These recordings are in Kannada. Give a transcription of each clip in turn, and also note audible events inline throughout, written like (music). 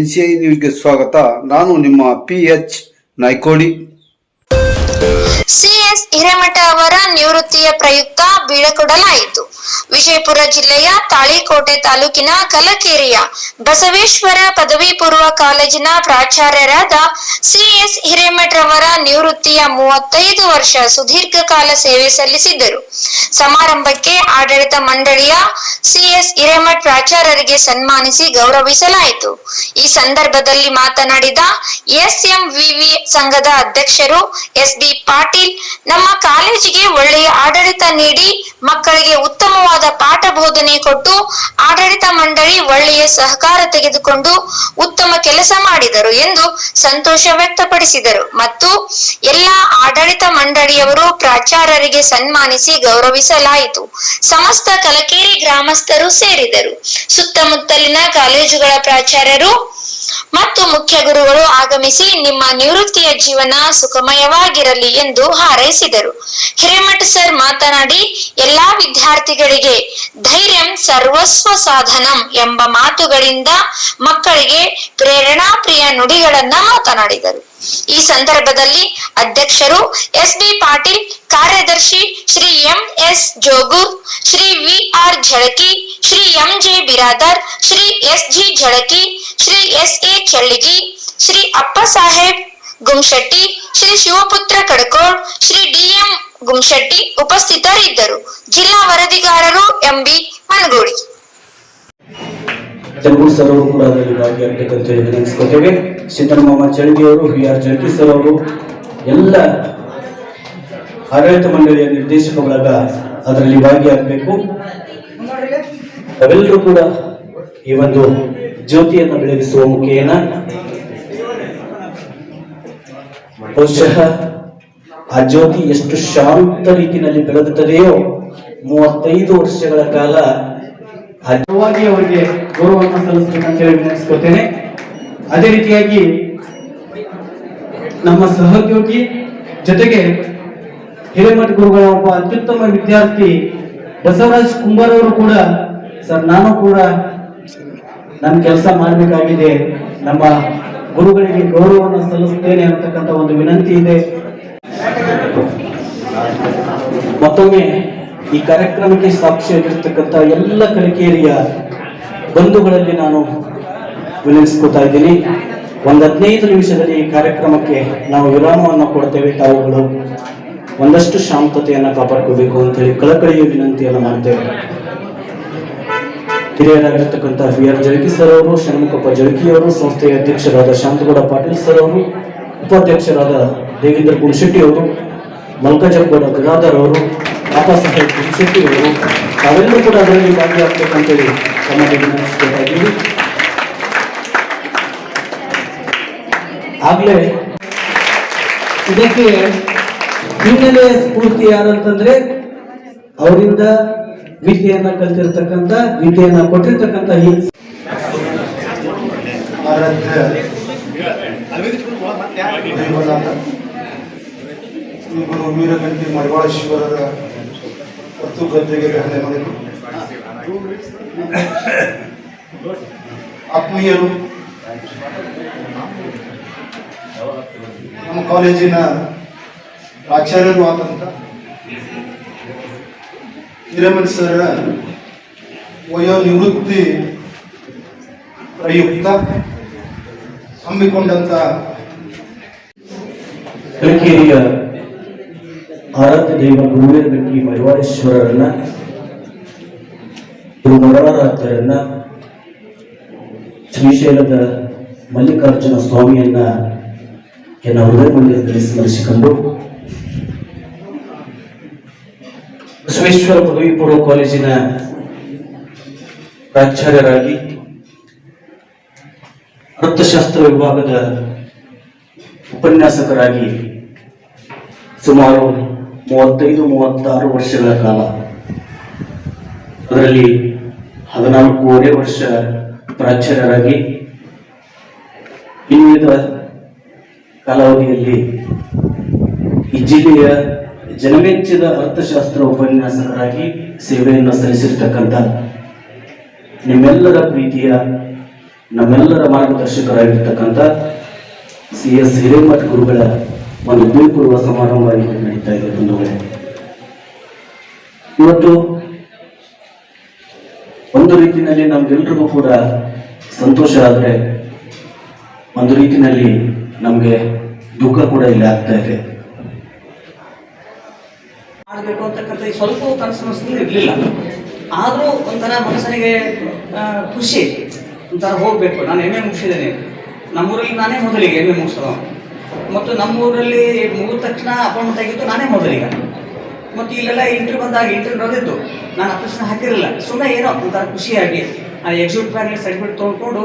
ಎನ್ಸಿಐ ನ್ಯೂಸ್ಗೆ ಸ್ವಾಗತ. ನಾನು ನಿಮ್ಮ P H Naikodi CS Hiremath ಅವರ ನಿವೃತ್ತಿಯ ಪ್ರಯುಕ್ತ ಬೀಳಕೊಡಲಾಯಿತು. ವಿಜಯಪುರ ಜಿಲ್ಲೆಯ ತಾಳಿಕೋಟೆ ತಾಲೂಕಿನ ಕಲಕೇರಿಯ ಬಸವೇಶ್ವರ ಪದವಿ ಪೂರ್ವ ಕಾಲೇಜಿನ ಪ್ರಾಚಾರ್ಯರಾದ ಸಿಎಸ್ ಹಿರೇಮಠ ಅವರ ನಿವೃತ್ತಿಯ ಮೂವತ್ತೈದು ವರ್ಷ ಸುದೀರ್ಘ ಕಾಲ ಸೇವೆ ಸಲ್ಲಿಸಿದ್ದರು. ಸಮಾರಂಭಕ್ಕೆ ಆಡಳಿತ ಮಂಡಳಿಯ ಸಿಎಸ್ ಹಿರೇಮಠ್ ಪ್ರಾಚಾರ್ಯರಿಗೆ ಸನ್ಮಾನಿಸಿ ಗೌರವಿಸಲಾಯಿತು. ಈ ಸಂದರ್ಭದಲ್ಲಿ ಮಾತನಾಡಿದ ಎಸ್ಎಂ ವಿವಿ ಸಂಘದ ಅಧ್ಯಕ್ಷರು ಎಸ್ ಡಿ ಪಾಟೀಲ್, ನಮ್ಮ ಕಾಲೇಜಿಗೆ ಒಳ್ಳೆಯ ಆಡಳಿತ ನೀಡಿ ಮಕ್ಕಳಿಗೆ ಉತ್ತಮವಾದ ಪಾಠ ಬೋಧನೆ ಕೊಟ್ಟು ಆಡಳಿತ ಮಂಡಳಿ ಒಳ್ಳೆಯ ಸಹಕಾರ ತೆಗೆದುಕೊಂಡು ಉತ್ತಮ ಕೆಲಸ ಮಾಡಿದರು ಎಂದು ಸಂತೋಷ ವ್ಯಕ್ತಪಡಿಸಿದರು. ಮತ್ತು ಎಲ್ಲಾ ಆಡಳಿತ ಮಂಡಳಿಯವರು ಪ್ರಾಚಾರ್ಯರಿಗೆ ಸನ್ಮಾನಿಸಿ ಗೌರವಿಸಲಾಯಿತು. ಸಮಸ್ತ ಕಲಕೇರಿ ಗ್ರಾಮಸ್ಥರು ಸೇರಿದರು. ಸುತ್ತಮುತ್ತಲಿನ ಕಾಲೇಜುಗಳ ಪ್ರಾಚಾರ್ಯರು ಮತ್ತು ಮುಖ್ಯ ಗುರುಗಳು ಆಗಮಿಸಿ ನಿಮ್ಮ ನಿವೃತ್ತಿಯ ಜೀವನ ಸುಖಮಯವಾಗಿರಲಿ ಎಂದು ಹಾರೈಸಿದರು. ಹಿರೇಮಠ ಸರ್ ಮಾತನಾಡಿ, ಎಲ್ಲಾ ವಿದ್ಯಾರ್ಥಿಗಳಿಗೆ ಧೈರ್ಯಂ ಸರ್ವಸ್ವ ಸಾಧನಂ ಎಂಬ ಮಾತುಗಳಿಂದ ಮಕ್ಕಳಿಗೆ ಪ್ರೇರಣಾಪ್ರಿಯ ನುಡಿಗಳನ್ನ ಮಾತನಾಡಿದರು. ಈ ಸಂದರ್ಭದಲ್ಲಿ ಅಧ್ಯಕ್ಷರು ಎಸ್ ಬಿ ಪಾಟೀಲ್, ಕಾರ್ಯದರ್ಶಿ Shri M S Jogur, Shri V R Zalaki Shri M J Biradar, Shri S G Zalaki Shri S A Challigi, Shri Appa Saheb Gumshetti Shri Shivaputra Kadakol, Shri D M Gumshetti ಉಪಸ್ಥಿತರಿದ್ದರು. ಜಿಲ್ಲಾ ವರದಿಗಾರರು ಎಂಬಿ ಮನಗೋಡಿ ಜಂಬೂರ್ ಸರ್ ಅವರು ಕೂಡ ಅದರಲ್ಲಿ ಭಾಗಿಯಾಗಬೇಕಂತ ಹೇಳಿ ವಿನಂತಿಸ್ಕೊತೇವೆ ಸಿದ್ದರಾಮಮ್ಮ ಚಳಗಿ ಅವರು ವಿ ಆರ್ ಜಳ್ಕಿ ಸರ್ ಅವರು ಎಲ್ಲ ಆಡಳಿತ ಮಂಡಳಿಯ ನಿರ್ದೇಶಕ ಬಳಗ ಅದರಲ್ಲಿ ಭಾಗಿಯಾಗಬೇಕು. ಅವೆಲ್ಲರೂ ಕೂಡ ಈ ಒಂದು ಜ್ಯೋತಿಯನ್ನು ಬೆಳಗಿಸುವ ಮುಖೇನ ಬಹುಶಃ ಆ ಜ್ಯೋತಿ ಎಷ್ಟು ಶಾಂತ ರೀತಿಯಲ್ಲಿ ಬೆಳಗುತ್ತದೆಯೋ ಮೂವತ್ತೈದು ವರ್ಷಗಳ ಕಾಲ ಅದ್ಭುತವಾಗಿ ಅವರಿಗೆ ಗೌರವವನ್ನು ಸಲ್ಲಿಸಬೇಕಂತ ಹೇಳಿ ವಿನಂತಿಸ್ಕೊತೇನೆ ಅದೇ ರೀತಿಯಾಗಿ ನಮ್ಮ ಸಹೋದ್ಯೋಗಿ ಜೊತೆಗೆ ಹಿರೇಮಠ ಗುರುಗಳ ಒಬ್ಬ ಅತ್ಯುತ್ತಮ ವಿದ್ಯಾರ್ಥಿ ಬಸವರಾಜ್ ಕುಂಬಾರ್ ಅವರು ಕೂಡ, ಸರ್ ನಾನು ಕೂಡ ನನ್ನ ಕೆಲಸ ಮಾಡಬೇಕಾಗಿದೆ. ನಮ್ಮ ಗುರುಗಳಿಗೆ ಗೌರವವನ್ನು ಸಲ್ಲಿಸ್ತೇನೆ ಅಂತಕ್ಕಂಥ ಒಂದು ವಿನಂತಿ ಇದೆ. ಮತ್ತೊಮ್ಮೆ ಈ ಕಾರ್ಯಕ್ರಮಕ್ಕೆ ಸಾಕ್ಷಿಯಾಗಿರ್ತಕ್ಕಂಥ ಎಲ್ಲ ಕಲಿಕೇರಿಯ ಬಂಧುಗಳಲ್ಲಿ ನಾನು ವಿನಂತಿಸ್ಕೊತಾ ಇದ್ದೀನಿ. ಒಂದು ಹದಿನೈದು ನಿಮಿಷದಲ್ಲಿ ಈ ಕಾರ್ಯಕ್ರಮಕ್ಕೆ ನಾವು ವಿರಾಮವನ್ನು ಕೊಡ್ತೇವೆ. ತಾವುಗಳು ಒಂದಷ್ಟು ಶಾಂತತೆಯನ್ನು ಕಾಪಾಡ್ಕೋಬೇಕು ಅಂತೇಳಿ ಕಳಕಳಿಯ ವಿನಂತಿಯನ್ನು ಮಾಡ್ತೇವೆ. ಹಿರಿಯರಾಗಿರ್ತಕ್ಕಂಥ ವಿ ಆರ್ ಜಳಕಿ ಸರ್ ಅವರು, ಷಣ್ಮುಖಪ್ಪ ಜಳಕಿ ಅವರು, ಸಂಸ್ಥೆಯ ಅಧ್ಯಕ್ಷರಾದ ಶಾಂತಗೌಡ ಪಾಟೀಲ್ ಸರ್ ಅವರು, ಉಪಾಧ್ಯಕ್ಷರಾದ ದೇವೇಂದ್ರ ಗುಣಶೆಟ್ಟಿ ಅವರು, ಮಲ್ಕಜಗೌಡ ಗದಾಧರ್ ಅವರು ಬಾಬಾ ಸಾಹೇಬ್ ಅವರು ತಾವೆಲ್ಲರೂ ಕೂಡ ಅದರಲ್ಲಿ ಭಾಗಿಯಾಗಬೇಕಂತೇಳಿ ತಮ್ಮಲ್ಲಿ ವಿನಂತಿಸ್ಕೊಳ್ತಾ ಆಗಲೇ ಇದಕ್ಕೆ ಹಿನ್ನೆಲೆ ಸ್ಫೂರ್ತಿ ಯಾರಂತಂದ್ರೆ ಅವರಿಂದ ವಿದ್ಯೆಯನ್ನ ಕಲ್ತಿರ್ತಕ್ಕಂಥ, ವಿದ್ಯೆಯನ್ನ ಕೊಟ್ಟಿರ್ತಕ್ಕಂಥ ಶಿವರ ಗುರು ವೀರಗಂಟಿ ಮಡಿವಾಳೇಶ್ವರರ ವಸ್ತು ಗಂಟೆಗೆ ಬೆಳೆ ಮಾಡಿದರು (laughs) ಆತ್ಮೀಯರು ನಮ್ಮ ಕಾಲೇಜಿನ ಪ್ರಾಚಾರ್ಯರು ಆದಂಥ ಹಿರೇಮಠ ಸರ್ ವಯೋನಿವೃತ್ತಿ ಪ್ರಯುಕ್ತ ಹಮ್ಮಿಕೊಂಡಂತ ಕಲಿಕೇರಿಯ ಆರಾಧ್ಯ ದೈವ ಗಟ್ಟಿ ಮೈವಾರೇಶ್ವರರನ್ನ ಗುರು ಮರಳರಾಧ್ಯರನ್ನ ಶ್ರೀಶೈಲದ ಮಲ್ಲಿಕಾರ್ಜುನ ಸ್ವಾಮಿಯನ್ನ ಕೆಲ ಹೃದಯ ಮಂದಿರದಲ್ಲಿ ಸ್ಮರಿಸಿಕೊಂಡು, ಬಸವೇಶ್ವರ ಪದವಿ ಪೂರ್ವ ಕಾಲೇಜಿನ ಪ್ರಾಚಾರ್ಯರಾಗಿ ಅರ್ಥಶಾಸ್ತ್ರ ವಿಭಾಗದ ಉಪನ್ಯಾಸಕರಾಗಿ ಸುಮಾರು ಮೂವತ್ತೈದು, ಮೂವತ್ತಾರು ವರ್ಷಗಳ ಕಾಲ. ಅದರಲ್ಲಿ ಹದಿನಾಲ್ಕೂವರೆ ವರ್ಷ ಪ್ರಾಚಾರ್ಯರಾಗಿ ಇನ್ನುಳಿದ ಕಾಲಾವಧಿಯಲ್ಲಿ ಈ ಜಿಲ್ಲೆಯ ಜನಮೆಚ್ಚಿದ ಅರ್ಥಶಾಸ್ತ್ರ ಉಪನ್ಯಾಸಕರಾಗಿ ಸೇವೆಯನ್ನು ಸಲ್ಲಿಸಿರ್ತಕ್ಕಂಥ ನಿಮ್ಮೆಲ್ಲರ ಪ್ರೀತಿಯ, ನಮ್ಮೆಲ್ಲರ ಮಾರ್ಗದರ್ಶಕರಾಗಿರ್ತಕ್ಕಂಥ ಸಿ ಎಸ್ ಹಿರೇಮಠ ಗುರುಗಳ ಒಂದು ಬೀಳ್ಕೊಡುವ ಸಮಾರಂಭ ಇಲ್ಲಿ ನಡೀತಾ ಇದೆ ಬಂಧುಗಳೇ. ಇವತ್ತು ಒಂದು ರೀತಿಯಲ್ಲಿ ನಮ್ಗೆಲ್ರಿಗೂ ಕೂಡ ಸಂತೋಷ ಆದರೆ ಒಂದು ರೀತಿಯಲ್ಲಿ ನಮಗೆ ದುಃಖ ಕೂಡ ಇಲ್ಲಿ ಆಗ್ತಾ ಇದೆ. ಮಾಡಬೇಕು ಅಂತಕ್ಕಂಥ ಸ್ವಲ್ಪ ಕನಸು ಇರಲಿಲ್ಲ. ಆದರೂ ಒಂಥರ ಮನಸ್ಸನಿಗೆ ಖುಷಿ. ಒಂಥರ ಹೋಗ್ಬೇಕು. ನಾನು ಎಮ್ಮೆ ಮುಗಿಸಿದ್ದೇನೆ. ನಮ್ಮೂರಲ್ಲಿ ನಾನೇ ಮೊದಲಿಗೆ ಎಮ್ಮೆ ಮುಗಿಸೋದು. ಮತ್ತು ನಮ್ಮೂರಲ್ಲಿ ಮುಗಿದ ತಕ್ಷಣ ಅಪಾಯಿಂಟ್ಮೆಂಟ್ ಆಗಿತ್ತು ನಾನೇ ಮೊದಲಿಗೆ ಮತ್ತು ಇಲ್ಲೆಲ್ಲ ಇಂಟರ್ವ್ಯೂ ಬಂದಾಗ ಇಂಟರ್ವ್ಯೂ ಬರೆದಿತ್ತು ನಾನು ಅಪ್ಲಿಕೇಶನ್ ಹಾಕಿರಲಿಲ್ಲ. ಸುಮ್ಮನೆ ಏನೋ ಒಂಥರ ಖುಷಿಯಾಗಿ ಆ ಎಕ್ಸಿಟ್ ಆಗಿ ಸರ್ಟಿಫಿಕೇಟ್ ತೊಗೊಂಡ್ಕೊಂಡು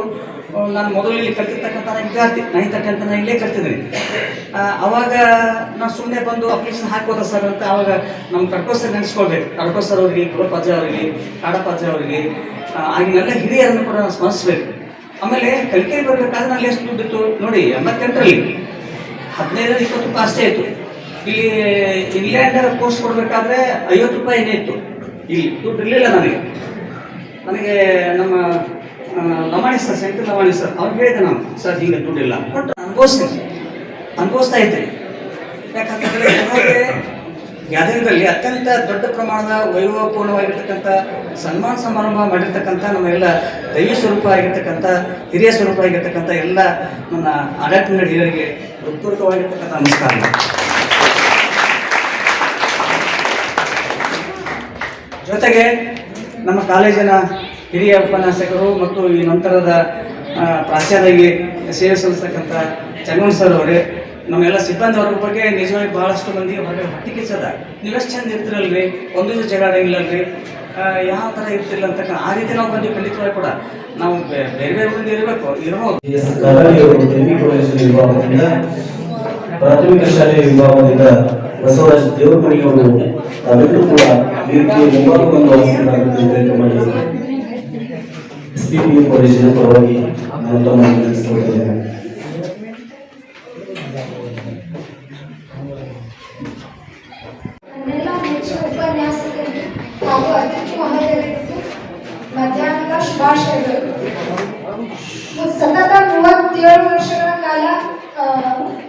ನಾನು ಮೊದಲು ಇಲ್ಲಿ ಕಲ್ತಿರ್ತಕ್ಕಂಥ ವಿದ್ಯಾರ್ಥಿ ನೈನ್ತ್ ಅಂತ ನಾನು ಇಲ್ಲೇ ಕಲ್ತಿದ್ದೀನಿ. ಅವಾಗ ನಾನು ಸುಮ್ಮನೆ ಬಂದು ಅಪ್ಲಿಕೇಶನ್ ಹಾಕೋದ ಸರ್ ಅಂತ ಅವಾಗ ನಮ್ಮ ಕಡ್ಕೋ ಸರ್ ನೆನೆಸ್ಕೊಳ್ಬೇಕು ಕಡ್ಕೋ ಸರ್ ಅವರಿಗೆ ಗುರುಪಾಜ ಅವರಿಗೆ ಕಾಡಪಾಜ ಅವರಿಗೆ ಆಗಿನೆಲ್ಲ ಹಿರಿಯರನ್ನು ಕೂಡ ನಾನು ಸ್ಮರಿಸ್ಬೇಕು. ಆಮೇಲೆ ಕಲಿಕೆ ಬರಬೇಕಾದ್ರೆ ನಾನು ಎಷ್ಟು ದುಡ್ಡಿತ್ತು? ನೋಡಿ, ಎಂಬತ್ತೆಂಟರಲ್ಲಿ. ಹದಿನೈದರಿಂದ ಇಪ್ಪತ್ತು ರೂಪಾಯಿ ಅಷ್ಟೇ ಇತ್ತು. ಇಲ್ಲಿ ಇಂಗ್ಲೆಂಡ್ ಪೋಸ್ಟ್ ಕೊಡಬೇಕಾದ್ರೆ ಐವತ್ತು ರೂಪಾಯಿ ಏನೇ ಇತ್ತು. ಇಲ್ಲಿ ದುಡ್ಡು ಇರಲಿಲ್ಲ ನನಗೆ ನನಗೆ ನಮ್ಮ ಲಮಾಣಿ ಸರ್ ಶಂಕರ್ ಲಮಾಣಿ ಸರ್, ಅವ್ರು ಹೇಳಿದೆ ನಾನು, ಸರ್, ಹಿಂಗೆ ದುಡ್ಡಿಲ್ಲ. ಬಟ್ ಅನುಭವಿಸ್ತೀನಿ. ಅನುಭವಿಸ್ತಾ ಇದ್ದೀನಿ. ಯಾಕಂತಂದರೆ ಗ್ಯಾದರಿಂಗಲ್ಲಿ ಅತ್ಯಂತ ದೊಡ್ಡ ಪ್ರಮಾಣದ ವೈಭವಪೂರ್ಣವಾಗಿರ್ತಕ್ಕಂಥ ಸನ್ಮಾನ ಸಮಾರಂಭ ಮಾಡಿರ್ತಕ್ಕಂಥ ನಮ್ಮೆಲ್ಲ ದೈವ ಸ್ವರೂಪ ಆಗಿರ್ತಕ್ಕಂಥ, ಹಿರಿಯ ಸ್ವರೂಪ ಆಗಿರ್ತಕ್ಕಂಥ ಎಲ್ಲ ನನ್ನ ಆಡಳಿತ ಹಿರಿಯರಿಗೆ ಹೃತ್ಪೂರ್ವಕವಾಗಿರ್ತಕ್ಕಂಥ ನಮಸ್ಕಾರ. ಜೊತೆಗೆ ನಮ್ಮ ಕಾಲೇಜಿನ ಹಿರಿಯ ಉಪನ್ಯಾಸಕರು ಮತ್ತು ಈ ನಂತರದ ಪ್ರಾಚಾರ್ಯರಿಗೆ ಸೇವೆ ಸಲ್ಲಿಸ್ತಕ್ಕಂಥ ಚಂಗನ್ ಸರ್ ಅವರೇ ನಮ್ಮೆಲ್ಲ ಸಿಬ್ಬಂದಿ ಅವ್ರ ಬಗ್ಗೆ ನಿಜವಾಗಿ ಬಹಳಷ್ಟು ಮಂದಿ ಹೊರಗೆ ಹೊಟ್ಟಿಗೆ ನೀವು ನೀವೆಷ್ಟು ಚಂದ ಇರ್ತಿರಲ್ರಿ? ಒಂದೊಂದು ಜಗಳ ಇಲ್ಲಲ್ರಿ ಯಾವ ಥರ ಇರ್ತಿಲ್ಲ ಅಂತಕ್ಕ ಆ ರೀತಿ ನಾವು ಬಂದು ಖಂಡಿತವಾಗಿ ಕೂಡ. ನಾವು ಬೇರೆ ಬೇರೆ ಮಂದಿ ಇರಬೇಕು ಇರಬಹುದು ಪ್ರಾಥಮಿಕ ಶಾಲೆಯ ವಿಭಾಗದಿಂದ ಬಸವರಾಜ್ ದೇವರಮಣಿಯವರು ಕೂಡ ಈ ರೀತಿಯ ಮುಂಭಾಗವನ್ನು ವಹಿಸಿಕೊಳ್ಳಬೇಕು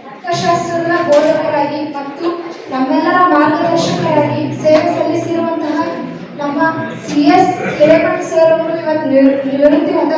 ಅರ್ಥಶಾಸ್ತ್ರದ ಬೋಧಕರಾಗಿ ಮತ್ತು ನಮ್ಮೆಲ್ಲರ ಮಾರ್ಗದರ್ಶಕರಾಗಿ ಸೇವೆ ಸಲ್ಲಿಸಿರುವಂತಹ ನಮ್ಮ ಸಿ ಎಸ್ ಹಿರೇಮಠ ಸರ್ ಅವರು ಇವತ್ತು ನಿವೃ- ನಿವೃತ್ತಿ ಹೊಂದ